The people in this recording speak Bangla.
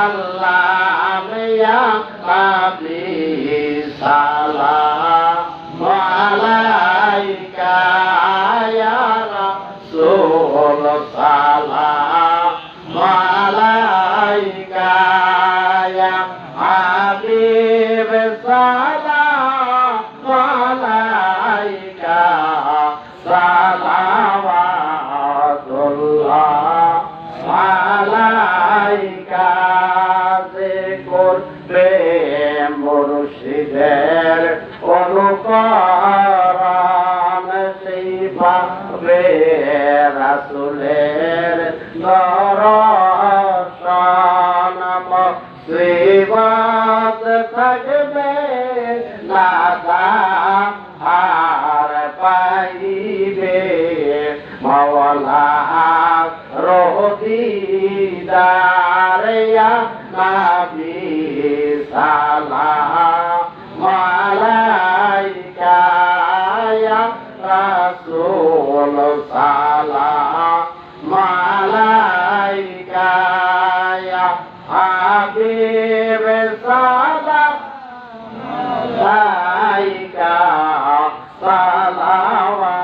salam ya Nabi salam সালাওয়াতুল্লাহ আলাইকা জিকুর প্রেম মুর্শিদের অনুকরণ সেই পাবে রাসুলের দর্শন শ্রীবাদ মাওলা রহদি দারিয়া নাবি সালা মালাইকা ইয়া রাসূল সালা মালাইকা ইয়া হাবিব সালা মালাইকা সালাওয়া